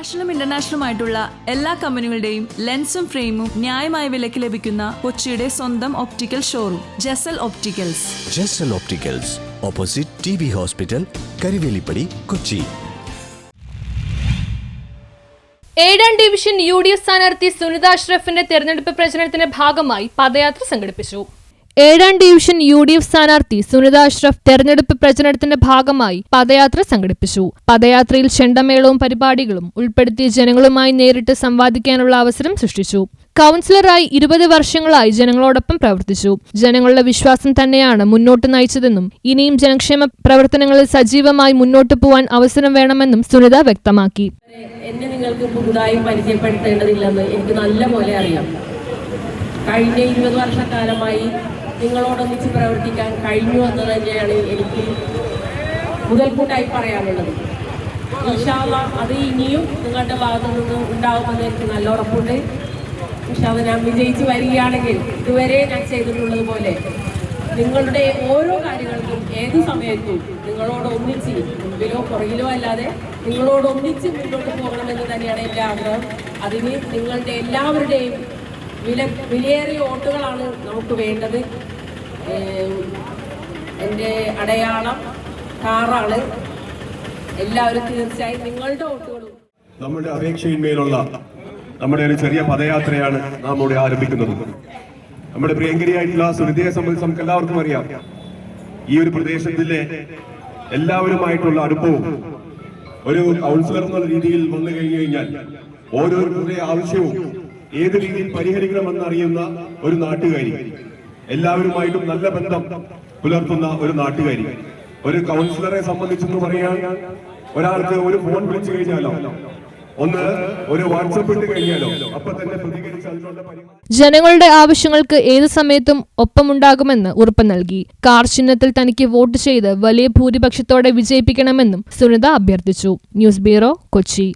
നാഷണലും ഇന്റർനാഷണലും ആയിട്ടുള്ള എല്ലാ കമ്പനികളുടെയും ലെൻസും ഫ്രെയിമും ന്യായമായ വിലയ്ക്ക് ലഭിക്കുന്ന കൊച്ചിയുടെ സ്വന്തം optical showroom Jasal opticals Jasal opticals opposite T B hospital Karivelippady Kochi ഏഴാം ഡിവിഷൻ യു ഡി എഫ് സ്ഥാനാർത്ഥി സുനിത അഷ്റഫിന്റെ തെരഞ്ഞെടുപ്പ് പ്രചരണത്തിന്റെ ഭാഗമായി പദയാത്ര സംഘടിപ്പിച്ചു. ഏഴാം ഡിവിഷൻ യു ഡി എഫ് സ്ഥാനാർത്ഥി സുനിത അഷ്റഫ് തെരഞ്ഞെടുപ്പ് പ്രചരണത്തിന്റെ ഭാഗമായി പദയാത്ര സംഘടിപ്പിച്ചു. പദയാത്രയിൽ ചെണ്ടമേളവും പരിപാടികളും ഉൾപ്പെടുത്തി ജനങ്ങളുമായി നേരിട്ട് സംവാദിക്കാനുള്ള അവസരം സൃഷ്ടിച്ചു. കൗൺസിലറായി ഇരുപത് വർഷങ്ങളായി ജനങ്ങളോടൊപ്പം പ്രവർത്തിച്ചു. ജനങ്ങളുടെ വിശ്വാസം തന്നെയാണ് മുന്നോട്ട് നയിച്ചതെന്നും ഇനിയും ജനക്ഷേമ പ്രവർത്തനങ്ങളിൽ സജീവമായി മുന്നോട്ട് പോവാൻ അവസരം വേണമെന്നും സുനിത വ്യക്തമാക്കി. എന്നെ നിങ്ങൾക്ക് പുതുതായി പരിചയപ്പെടുത്തേണ്ടതില്ലെന്ന് എനിക്ക് നല്ല അറിയാം. കഴിഞ്ഞ ഇരുപത് വർഷക്കാലമായി നിങ്ങളോടൊന്നിച്ച് പ്രവർത്തിക്കാൻ കഴിഞ്ഞു എന്ന് തന്നെയാണ് എനിക്ക് മുതൽക്കൂട്ടായി പറയാനുള്ളത്. ഇൻഷാല്ല അത് ഇനിയും നിങ്ങളുടെ ഭാഗത്തു നിന്ന് ഉണ്ടാകുമെന്ന് എനിക്ക് നല്ല ഉറപ്പുണ്ട്. ഇൻഷാല്ല ഞാൻ വിജയിച്ച് വരികയാണെങ്കിൽ ഇതുവരെ ഞാൻ ചെയ്തിട്ടുള്ളത് പോലെ നിങ്ങളുടെ ഓരോ കാര്യങ്ങൾക്കും ഏത് സമയത്തും നിങ്ങളോട് ഒന്നിച്ച് മുമ്പിലോ പുറകിലോ അല്ലാതെ നിങ്ങളോട് ഒന്നിച്ച് മുന്നോട്ട് പോകണമെന്ന് തന്നെയാണ് എന്റെ ആഗ്രഹം. അതിന് നിങ്ങളുടെ എല്ലാവരുടെയും വില വിലയേറിയ വോട്ടുകളാണ് നമുക്ക് വേണ്ടത്. എന്റെ അടയാളം കാറാണ്. എല്ലാവരും തീർച്ചയായും നിങ്ങളുടെ വോട്ടുകളും. നമ്മുടെ അപേക്ഷയിന്മേലുള്ള നമ്മുടെ ഒരു ചെറിയ പദയാത്രയാണ് നാം ഇവിടെ ആരംഭിക്കുന്നത്. നമ്മുടെ പ്രിയങ്കരിയായിട്ടുള്ള സുനിതയെ സംബന്ധിച്ച് നമുക്ക് എല്ലാവർക്കും അറിയാം. ഈ ഒരു പ്രദേശത്തിലെ എല്ലാവരുമായിട്ടുള്ള അടുപ്പവും ഒരു കൗൺസിലർ എന്നുള്ള രീതിയിൽ വന്നു കഴിഞ്ഞു കഴിഞ്ഞാൽ ഓരോരുത്തരുടെ ആവശ്യവും ഏത് രീതിയിൽ പരിഹരിക്കണമെന്ന് അറിയുന്ന ഒരു നാട്ടുകാരി. എല്ലാവരുമായിട്ടും നല്ല ബന്ധം പുലർത്തുന്ന ഒരു നാട്ടുകാരി. ഒരു കൗൺസിലറെ സംബന്ധിച്ചെന്ന് പറയാൻ ഒരാൾക്ക് ഒരു ഫോൺ വിളിച്ചു കഴിഞ്ഞാലോ? ഒന്ന് ഒരു വാട്സപ്പ് ഇട്ട് കഴിഞ്ഞാലോ? അപ്പൊ തന്നെ ജനങ്ങളുടെ ആവശ്യങ്ങൾക്ക് ഏത് സമയത്തും ഒപ്പമുണ്ടാകുമെന്ന് ഉറപ്പ് നൽകി. കാർ ചിഹ്നത്തിൽ തനിക്ക് വോട്ട് ചെയ്ത് വലിയ ഭൂരിപക്ഷത്തോടെ വിജയിപ്പിക്കണമെന്നും സുനിത അഭ്യർത്ഥിച്ചു. News bureau Kochi.